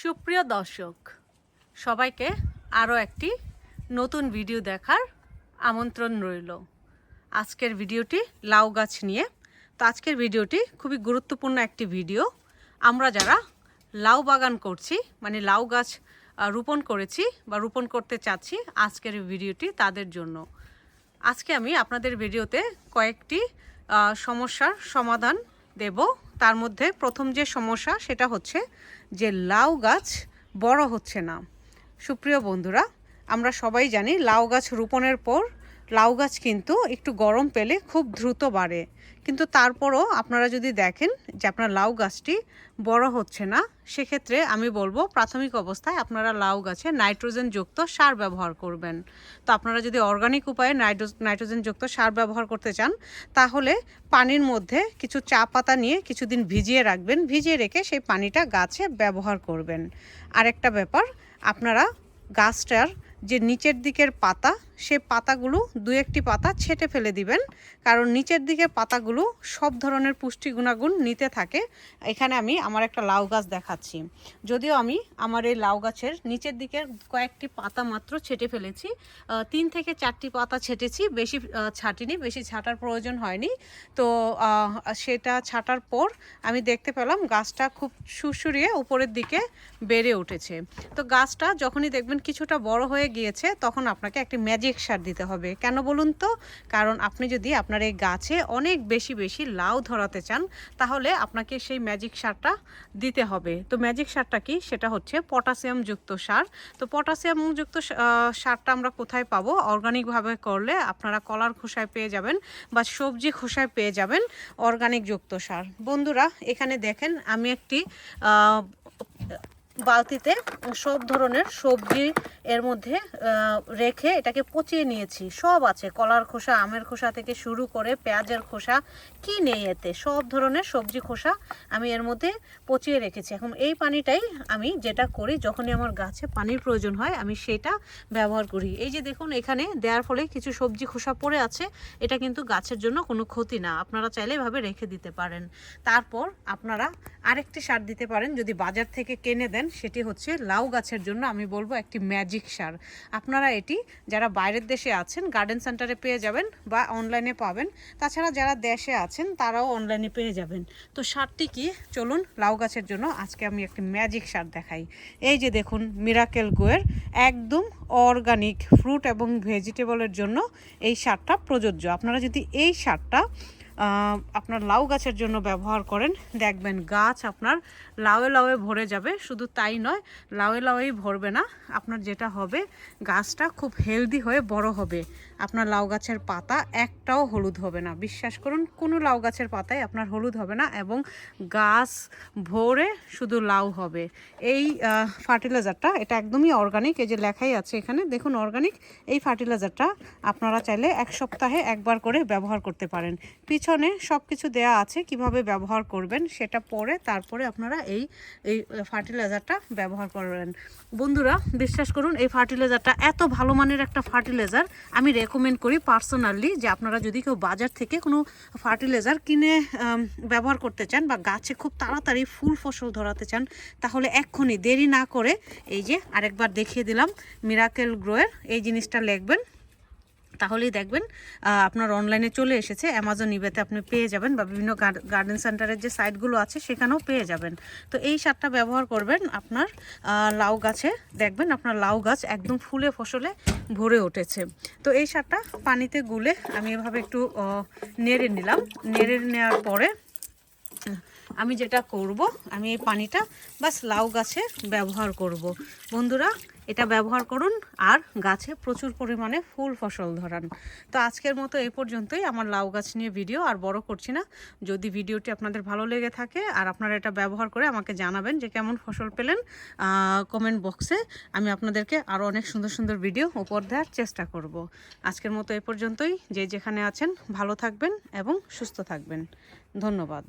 সুপ্রিয় দর্শক, সবাইকে আরও একটি নতুন ভিডিও দেখার আমন্ত্রণ রইল। আজকের ভিডিওটি লাউ গাছ নিয়ে। তো আজকের ভিডিওটি খুবই গুরুত্বপূর্ণ একটি ভিডিও। আমরা যারা লাউ বাগান করছি মানে লাউ গাছ রোপণ করেছি বা রোপণ করতে চাচ্ছি আজকের ভিডিওটি তাদের জন্য। আজকে আমি আপনাদের ভিডিওতে কয়েকটি সমস্যার সমাধান দেব। তার মধ্যে প্রথম যে সমস্যা, সেটা হচ্ছে যে লাউ গাছ বড় হচ্ছে না। সুপ্রিয় বন্ধুরা, আমরা সবাই জানি লাউ গাছ রোপণের পর লাউ গাছ কিন্তু একটু গরম পেলে খুব দ্রুত বাড়ে। কিন্তু তারপরও আপনারা যদি দেখেন যে আপনার লাউ গাছটি বড় হচ্ছে না, সেক্ষেত্রে আমি বলব প্রাথমিক অবস্থায় আপনারা লাউ গাছে নাইট্রোজেনযুক্ত সার ব্যবহার করবেন। তো আপনারা যদি অর্গানিক উপায়ে নাইট্রো- নাইট্রোজেনযুক্ত সার ব্যবহার করতে চান, তাহলে পানির মধ্যে কিছু চা পাতা নিয়ে কিছুদিন ভিজিয়ে রাখবেন, ভিজিয়ে রেখে সেই পানিটা গাছে ব্যবহার করবেন। আরেকটা ব্যাপার, আপনারা গাছটার যে নিচের দিকের পাতা সে পাতাগুলো দু একটি পাতা ছেটে ফেলে দিবেন। কারণ নিচের দিকের পাতাগুলো সব ধরনের পুষ্টি গুণাগুণ নিতে থাকে। এখানে আমি আমার একটা লাউ গাছ দেখাচ্ছি। যদিও আমি আমার এই লাউ গাছের নিচের দিকের কয়েকটি পাতা মাত্র ছেটে ফেলেছি। তিন থেকে চারটি পাতা ছেটেছি, বেশি ছাটিনি, বেশি ছাটার প্রয়োজন হয়নি। তো সেটা ছাটার পর আমি দেখতে পেলাম গাছটা খুব সুসুরিয়ে উপরের দিকে বেড়ে উঠেছে। তো গাছটা যখনই দেখবেন কিছুটা বড় হয়ে গিয়েছে, তখন আপনাকে একটি ম্যাজিক সার দিতে হবে। কেন বলুন তো? কারণ আপনি যদি আপনার এই গাছে অনেক বেশি বেশি লাউ ধরাতে চান, তাহলে আপনাকে সেই ম্যাজিক সারটা দিতে হবে। তো ম্যাজিক সারটা কি? সেটা হচ্ছে পটাশিয়াম যুক্ত সার। তো পটাশিয়াম যুক্ত সারটা আমরা কোথায় পাবো? অর্গানিকভাবে করলে আপনারা কলার খোসায় পেয়ে যাবেন বা সবজি খোসায় পেয়ে যাবেন অর্গানিক যুক্ত সার। বন্ধুরা, এখানে দেখেন আমি একটি বালতিতে সব ধরনের সবজি এর মধ্যে রেখে এটাকে পচিয়ে নিয়েছি। সব আছে, কলার খোসা, আমের খোসা থেকে শুরু করে পেঁয়াজের খোসা, কি নেই এতে? সব ধরনের সবজি খোসা আমি এর মধ্যে পচিয়ে রেখেছি। এখন এই পানিটাই আমি যেটা করি, যখনই আমার গাছে পানির প্রয়োজন হয়, আমি সেটা ব্যবহার করি। এই যে দেখুন, এখানে দেওয়ার ফলে কিছু সবজি খোসা পড়ে আছে, এটা কিন্তু গাছের জন্য কোনো ক্ষতি না। আপনারা চাইলে এভাবে রেখে দিতে পারেন। তারপর আপনারা আরেকটি সার দিতে পারেন, যদি বাজার থেকে কিনে দেন। সেটি হচ্ছে লাউ গাছের জন্য আমি বলব একটি ম্যাজিক সার। আপনারা এটি যারা বাইরের দেশে আছেন গার্ডেন সেন্টারে পেয়ে যাবেন বা অনলাইনে পাবেন। তাছাড়া যারা দেশে আছেন, তারাও অনলাইনে পেয়ে যাবেন। তো সারটি কি? চলুন লাউ গাছের জন্য আজকে আমি একটি ম্যাজিক সার দেখাই। এই যে দেখুন মিরাকেল গোয়ের একদম অর্গানিক ফ্রুট এবং ভেজিটেবলের জন্য এই সারটা প্রযোজ্য। আপনারা যদি এই সারটা আপনার লাউ গাছের জন্য ব্যবহার করেন। দেখবেন গাছ আপনার লাউয়ে লাউয়ে ভরে যাবে, শুধু তাই নয়, লাউয়ে লাউয়েই ভরবে না। আপনার যেটা হবে, গাছটা খুব হেলদি হয়ে বড় হবে। আপনার লাউ গাছের পাতা একটাও হলুদ হবে না। বিশ্বাস করুন, কোনো লাউ গাছের পাতায় আপনার হলুদ হবে না এবং গাছ ভরে শুধু লাউ হবে। এই ফার্টিলাইজারটা, এটা একদমই অর্গানিক এই যে লেখাই আছে এখানে, দেখুন অর্গানিক এই ফার্টিলাইজারটা আপনারা চাইলে এক সপ্তাহে একবার করে ব্যবহার করতে পারেন। পিছনে সব কিছু দেয়া আছে, কীভাবে ব্যবহার করবেন সেটা পরে তারপরে আপনারা এই এই ফার্টিলাইজারটা ব্যবহার করবেন। বন্ধুরা, বিশ্বাস করুন, এই ফার্টিলাইজারটা এত ভালো মানের একটা ফার্টিলাইজার আমি রেকমেন্ড করি পার্সোনালি যে আপনারা যদি কেউ বাজার থেকে কোনো ফার্টিলাইজার কিনে ব্যবহার করতে চান বা গাছে খুব তাড়াতাড়ি ফুল ফসল ধরাতে চান, তাহলে এক্ষুনি দেরি না করে এই যে আরেকবার দেখিয়ে দিলাম মিরাকেল গ্রোয়ের এই জিনিসটা লিখবেন। তাহলেই দেখবেন আপনার অনলাইনে চলে এসেছে অ্যামাজন ইবেতে আপনি পেয়ে যাবেন বা বিভিন্ন গার্ডেন সেন্টারের যে সাইটগুলো আছে, সেখানেও পেয়ে যাবেন। তো এই সারটা ব্যবহার করবেন আপনার লাউ গাছে। দেখবেন আপনার লাউ গাছ একদম ফুলে ফসলে ভরে উঠেছে। তো এই সারটা পানিতে গুলে আমি এভাবে একটু নেড়ে নিলাম। নেড়ে নেওয়ার পরে আমি যেটা করব, আমি এই পানিটা বাস লাউ গাছে ব্যবহার করব। বন্ধুরা, এটা ব্যবহার করুন আর গাছে প্রচুর পরিমাণে ফুল ফসল ধরান। তো আজকের মতো এই পর্যন্তই। আমার লাউ গাছ নিয়ে ভিডিও আর বড় করছি না। যদি ভিডিওটি আপনাদের ভালো লেগে থাকে আর আপনারা এটা ব্যবহার করে আমাকে জানাবেন যে কেমন ফসল পেলেন কমেন্ট বক্সে আমি আপনাদেরকে আরও অনেক সুন্দর সুন্দর ভিডিও উপর দেওয়ার চেষ্টা করব। আজকের মতো এই পর্যন্তই। যে যেখানে আছেন, ভালো থাকবেন এবং সুস্থ থাকবেন। ধন্যবাদ।